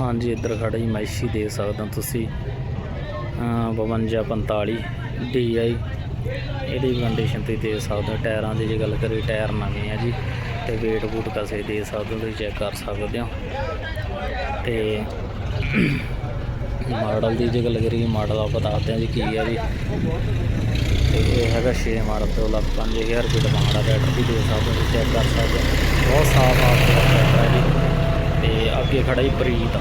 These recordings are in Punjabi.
ਹਾਂਜੀ, ਇੱਧਰ ਖੜਾ ਜੀ ਮੈਸੀ ਦੇ ਸਕਦੇ ਹੋ ਤੁਸੀਂ ਅਮ 5245 DI ਇਹਦੀ ਕੰਡੀਸ਼ਨ ਤੇ ਦੇ ਸਕਦੇ ਹੋ ਟਾਇਰਾਂ ਦੀ ਜੇ ਗੱਲ ਕਰੀ ਟਾਇਰ ਨਵੇਂ ਆ ਜੀ, ਤੇ ਵੇਟ ਬੂਟ ਕਸੇ ਦੇ ਸਕਦੇ ਹੋ, ਤੁਸੀਂ ਚੈੱਕ ਕਰ ਸਕਦੇ ਹੋ। ਤੇ ਮਾਡਲ ਦੀ ਜੇ ਗੱਲ ਕਰੀ ਮਾਡਲ ਆਪਾਂ ਦੱਸਦੇ ਹਾਂ ਜੀ ਕੀ ਆ ਜੀ। ਤੇ ਇਹ ਹੈਗਾ 6 ਮਾਡਲ ਤੋਂ ਲੱਖ 5000 ਰੁਪਏ ਦਾ ਮਾਡਲ ਰੈਡ ਦੀ ਦੇ ਸਕਦੇ ਹੋ ਚੈੱਕ ਕਰ ਸਕਦੇ ਹੋ। ਬਹੁਤ ਸਾਫ਼ ਆਪ ਦਾ ਹੈ ਜੀ। ਤੇ ਅੱਗੇ ਖੜਾ ਜੀ ਪ੍ਰੀਤ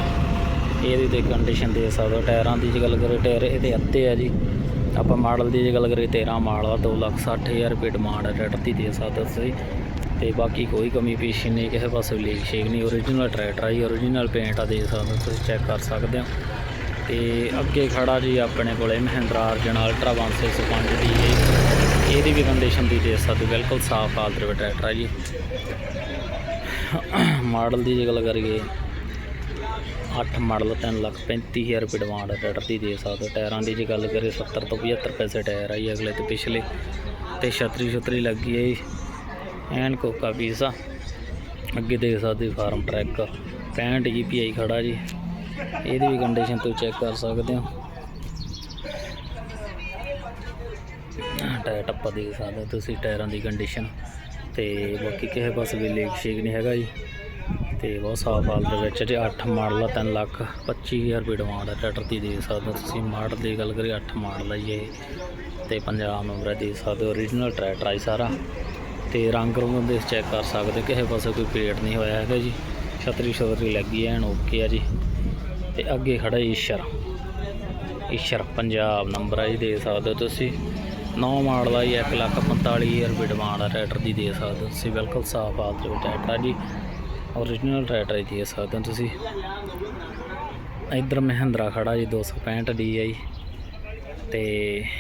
ਇਹਦੀ ਤੇ ਕੰਡੀਸ਼ਨ ਦੇ ਸਕਦੇ ਹੋ ਟਾਇਰਾਂ ਦੀ ਜੇ ਗੱਲ ਕਰੀਏ ਟਾਇਰ ਇਹਦੇ ਅੱਧੇ ਆ ਜੀ। ਆਪਾਂ ਮਾਡਲ ਦੀ ਜੇ ਗੱਲ ਕਰੀਏ 13 ਮਾਡਲ ਆ 260000 ਰੁਪਏ ਡਿਮਾਂਡ ਹੈ ਟਰੈਕਟਰ ਦੀ ਦੇ ਸਕਦੇ ਹੋ ਤੁਸੀਂ। ਤੇ ਬਾਕੀ ਕੋਈ ਕਮੀ ਪੇਸ਼ੀ ਨਹੀਂ ਕਿਸੇ ਪਾਸੇ ਲੀਕ ਸ਼ੇਕ ਨਹੀਂ। ਓਰੀਜਨਲ ਟਰੈਕਟਰ ਆ ਜੀ ਓਰੀਜਨਲ ਪੇਂਟ ਆ ਦੇ ਸਕਦੇ ਹੋ ਤੁਸੀਂ ਚੈੱਕ ਕਰ ਸਕਦੇ ਹੋ। ਤੇ ਅੱਗੇ ਖੜਾ ਜੀ ਆਪਣੇ ਕੋਲੇ ਮਹਿੰਦਰਾ ਅਰਜਨ ਅਲਟਰਾ 1605 ਦੀ ਇਹਦੀ ਵੀ ਕੰਡੀਸ਼ਨ ਦੀ ਦੇ ਸਕਦੇ ਹੋ, ਬਿਲਕੁਲ ਸਾਫ਼ ਹਾਲਤ ਵਿੱਚ ਟਰੈਕਟਰ ਆ ਜੀ। ਮਾਡਲ ਦੀ ਜੇ ਗੱਲ ਕਰੀਏ 8 ਮਾਡਲ 3 ਲੱਖ 35000 ਰੁਪਏ ਡਿਮਾਂਡ ਹੈ ਟਰੈਕਟਰ ਦੀ ਦੇ ਸਕਦੇ ਹੋ। ਟਾਇਰਾਂ ਦੀ ਜੇ ਗੱਲ ਕਰੀਏ 70 ਤੋਂ 75 ਪੈਸੇ ਟਾਇਰ ਆਈ ਅਗਲੇ ਤੇ ਪਿਛਲੇ। ਤੇ ਛਤਰੀ ਛਤਰੀ ਲੱਗੀ ਹੈ ਜੀ। ਐਨ ਕੋਕਾ ਪੀਸ ਆ। ਅੱਗੇ ਦੇਖ ਸਕਦੇ ਹੋ ਫਾਰਮ ਟਰੈਕ 65 ਜੀਪੀਆਈ ਖੜਾ ਜੀ। ਇਹਦੀ ਵੀ ਕੰਡੀਸ਼ਨ ਤੁਸੀਂ ਚੈੱਕ ਕਰ ਸਕਦੇ ਹੋ। ਟਾਇਰ ਟੱਪਾ ਦੇਖ ਸਕਦੇ ਹੋ ਤੁਸੀਂ ਟਾਇਰਾਂ ਦੀ ਕੰਡੀਸ਼ਨ ਤੇ ਬਾਕੀ ਕਿਸੇ ਪਾਸੇ ਵੀ ਲੇਕ ਸ਼ੇਕ ਨਹੀਂ ਹੈਗਾ ਜੀ। ਤੇ ਬਹੁਤ ਸਾਫ਼ ਹਾਲ ਦੇ ਵਿੱਚ ਜੇ 8 ਮਾਡਲ ਆ 3 ਲੱਖ 25000 ਰੁਪਏ ਡਿਮਾਂਡ ਹੈ ਟਰੈਕਟਰ ਦੀ ਦੇਖ ਸਕਦੇ ਹੋ। ਤੁਸੀਂ ਮਾਡਲ ਦੀ ਗੱਲ ਕਰੀਏ 8 ਮਾਡਲ ਹੈ ਜੀ ਇਹ। ਤੇ ਪੰਜਾਬ ਨੰਬਰ ਹੈ ਦੇ ਸਕਦੇ ਹੋ ਓਰੀਜਨਲ ਟਰੈਕਟਰ ਆ ਜੀ ਸਾਰਾ। ਤੇ ਰੰਗ ਰੰਗ ਦੇ ਚੈੱਕ ਕਰ ਸਕਦੇ ਹੋ, ਕਿਸੇ ਪਾਸੇ ਕੋਈ ਪੇਟ ਨਹੀਂ ਹੋਇਆ ਹੈਗਾ ਜੀ। ਛਤਰੀ ਛਤਰੀ ਲੱਗੀ ਐਨ ਓਕੇ ਆ ਜੀ। ਤੇ ਅੱਗੇ ਖੜਾ ਈਸ਼ਰ। ਈਸ਼ਰ ਪੰਜਾਬ ਨੰਬਰ ਆ ਜੀ ਦੇ ਸਕਦੇ ਹੋ ਤੁਸੀਂ। ਨੌ ਮਾਡਲ ਆ ਜੀ 1 ਲੱਖ 45000 ਰੁਪਏ ਡਿਮਾਂਡ ਆ ਟਰੈਕਟਰ ਦੀ ਦੇ ਸਕਦੇ ਹੋ ਤੁਸੀਂ, ਬਿਲਕੁਲ ਸਾਫ਼ ਹਾਲਤ ਵਿੱਚ ਟਰੈਕਟਰ ਆ ਜੀ। ਓਰੀਜਨਲ ਟਰੈਕਟਰ ਹੀ ਦੇ ਸਕਦੇ ਹੋ ਤੁਸੀਂ। ਇਧਰ ਮਹਿੰਦਰਾ ਖੜਾ ਜੀ 265 ਜੀ। ਤੇ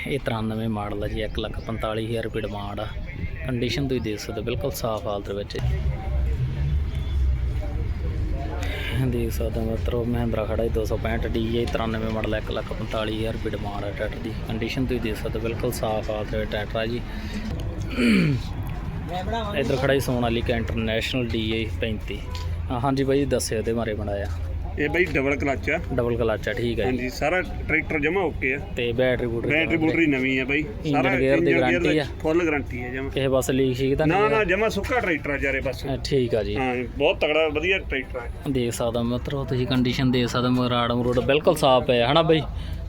ਇਹ 93 ਮਾਡਲ ਆ ਜੀ 1 ਲੱਖ 45000 ਰੁਪਏ ਡਿਮਾਂਡ ਆ। ਕੰਡੀਸ਼ਨ ਤੁਸੀਂ ਦੇਖ ਸਕਦੇ ਹੋ, ਬਿਲਕੁਲ ਸਾਫ਼ ਹਾਲਤ ਵਿੱਚ। ਦੇਖ ਸਕਦਾ ਹੋ ਮਿੱਤਰੋ, ਮਹਿੰਦਰਾ ਖੜਾ ਜੀ 265 DI 93 ਮਾਡਲ 1 ਲੱਖ 45000 ਰੁਪਏ ਡਿਮਾਂਡ ਹੈ ਟਰੈਕਟਰ ਦੀ। ਕੰਡੀਸ਼ਨ ਤੁਸੀਂ ਦੇਖ ਸਕਦੇ ਹੋ, ਬਿਲਕੁਲ ਸਾਫ਼ ਹਾਲਤ ਦੇ ਵਿੱਚ ਟਰੈਕਟਰ ਆ ਜੀ। ਇਧਰ ਖੜਾ ਜੀ ਸੋਨਾਲੀਕਾ ਇੰਟਰਨੈਸ਼ਨਲ DI 35 ਹਾਂ ਹਾਂਜੀ ਬਾਈ, ਦੱਸਿਓ ਇਹਦੇ ਬਾਰੇ ਬਣਾਇਆ ਇਹ ਬਈ ਡਬਲ ਕਲਚ ਆ। ਡਬਲ ਕਲਚ ਆ ਠੀਕ ਹੈ ਜੀ। ਹਾਂਜੀ ਸਾਰਾ ਟਰੈਕਟਰ ਜਮਾ ਓਕੇ ਆ। ਤੇ ਬੈਟਰੀ ਬੂਟਰੀ ਬੈਟਰੀ ਬੂਟਰੀ ਨਵੀਂ ਆ ਬਈ। Engine gear ਦੀ guarantee ਆ? ਫੁੱਲ ਗਾਰੰਟੀ ਆ ਜਮਾ। ਕਿਸੇ ਪਾਸੇ ਲੀਕ ਸ਼ੀਕ ਤਾਂ ਨਾ ਨਾ ਜਮਾ ਸੁੱਕਾ ਟਰੈਕਟਰ ਆ ਜਾਰੇ ਬਸ? ਠੀਕ ਆ ਜੀ। ਹਾਂ ਬਹੁਤ ਤਗੜਾ ਵਧੀਆ ਟਰੈਕਟਰ ਆ। ਦੇਖ ਸਕਦਾ ਮਿੱਤਰੋ ਤੁਸੀਂ ਕੰਡੀਸ਼ਨ ਦੇਖ ਸਕਦੇ ਮਰਾੜ ਮਰੂੜ ਬਿਲਕੁਲ ਸਾਫ਼ ਪਿਆ ਹਨਾ ਬਈ?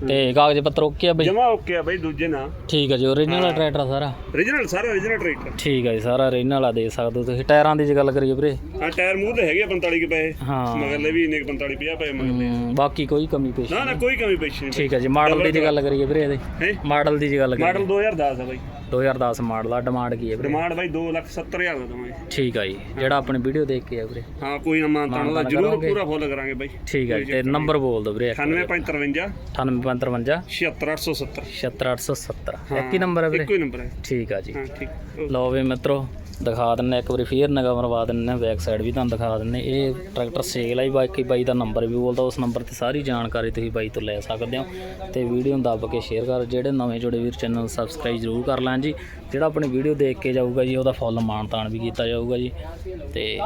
ਤੇ ਕਾਗਜ਼ ਪੱਤਰ ਓਕੇ ਆ ਬਈ? ਜਮਾ ਓਕੇ ਆ ਬਈ ਦੂਜੇ ਨਾ। ਠੀਕ ਆ ਜੀ ਓਰੀਜਨਲ ਟਰੈਕਟਰ ਸਾਰਾ? Origignal ਸਾਰਾ origignal ਟਰੈਕਟਰ। ਠੀਕ ਆ ਜੀ ਸਾਰਾ ਓਰੀਜਨਲ ਆ ਦੇਖ ਸਕਦੇ ਹੋ ਤੁਸੀਂ। ਟਾਇਰਾਂ ਦੀ ਜੇ ਗੱਲ ਕਰੀਏ ਵੀਰੇ। ਆ ਟਾਇਰ ਮੂੰਹ ਤੇ ਹੈਗੇ ਆ 45 ਕੇ ਪੈਸੇ। ਹਾਂ। ਮਗਰਲੇ ਵੀ ਇੰਨੇ ਕੁ 45 50 ਪਏ ਮਗਰਲੇ ਹਮ, ਬਾਕੀ ਕੋਈ ਕਮੀ ਪੇਸ਼ ਨਾ ਨਾ ਕੋਈ ਕਮੀ ਪੇਸ਼ੀ ਨਹੀਂ ਠੀਕ ਆ ਜੀ ਮਾਡਲ ਦੀ ਜੇ ਗੱਲ ਕਰੀਏ ਵੀਰੇ ਇਹਦੇ। ਹੈ? ਮਾਡਲ ਦੀ ਜੇ ਗੱਲ ਕਰੀਏ। ਮਾਡਲ 2010 ਆ ਬਾਈ। 2010 ਮਾਡਲ ਆ ਡਿਮਾਂਡ ਕੀ ਹੈ ਵੀਰੇ? ਡਿਮਾਂਡ ਬਾਈ 270000 ਦਾ ਦਵਾਂਗੇ ਠੀਕ ਆ ਜੀ ਜਿਹੜਾ ਆਪਣੀ ਵੀਡੀਓ ਦੇਖ ਕੇ ਆ ਵੀਰੇ। ਹਾਂ ਕੋਈ ਨਾ ਮਾਨਤਾਨ ਦਾ ਜ਼ਰੂਰ। ਪੂਰਾ ਫੁੱਲ ਕਰਾਂਗੇ ਬਾਈ। ਠੀਕ ਆ ਤੇ ਨੰਬਰ ਬੋਲ ਦਿਓ ਵੀਰੇ 9553 9855 76870 76870 ਇੱਕ ਹੀ ਨੰਬਰ ਹੈ ਵੀਰੇ? ਇੱਕੋ ਹੀ ਨੰਬਰ ਹੈ ਠੀਕ ਆ ਜੀ। ਹਾਂ ਠੀਕ। ਲਓ ਵੀ ਮਿੱਤਰੋ ਦਿਖਾ ਦਿੰਨੇ ਇੱਕ ਵਾਰੀ ਫੇਰ ਨਗਾ ਮਰਵਾ ਦਿੰਨੇ ਬੈਕ ਸਾਈਡ ਵੀ ਤੁਹਾਨੂੰ ਦਿਖਾ ਦਿੰਨੇ ਇਹ ਟਰੈਕਟਰ ਸੇਲ ਆ ਜੀ, ਬਾਕੀ ਬਾਈ ਦਾ ਨੰਬਰ ਵੀ ਬੋਲਦਾ, ਉਸ ਨੰਬਰ ਤੇ ਸਾਰੀ ਜਾਣਕਾਰੀ ਤੁਸੀਂ ਬਾਈ ਤੋਂ ਲੈ ਸਕਦੇ ਹੋ। ਤੇ ਵੀਡੀਓ ਨੂੰ ਦੱਬ ਕੇ ਸ਼ੇਅਰ ਕਰ, ਜਿਹੜੇ ਨਵੇਂ ਜੁੜੇ ਵੀਰ ਚੈਨਲ ਸਬਸਕ੍ਰਾਈਬ ਜ਼ਰੂਰ ਕਰ ਲੈਣ ਜੀ। ਜਿਹੜਾ ਆਪਣੀ ਵੀਡੀਓ ਦੇਖ ਕੇ ਜਾਊਗਾ ਜੀ, ਉਹਦਾ ਫੁੱਲ ਮਾਣ ਤਾਣ ਵੀ ਕੀਤਾ ਜਾਊਗਾ ਜੀ। ਤੇ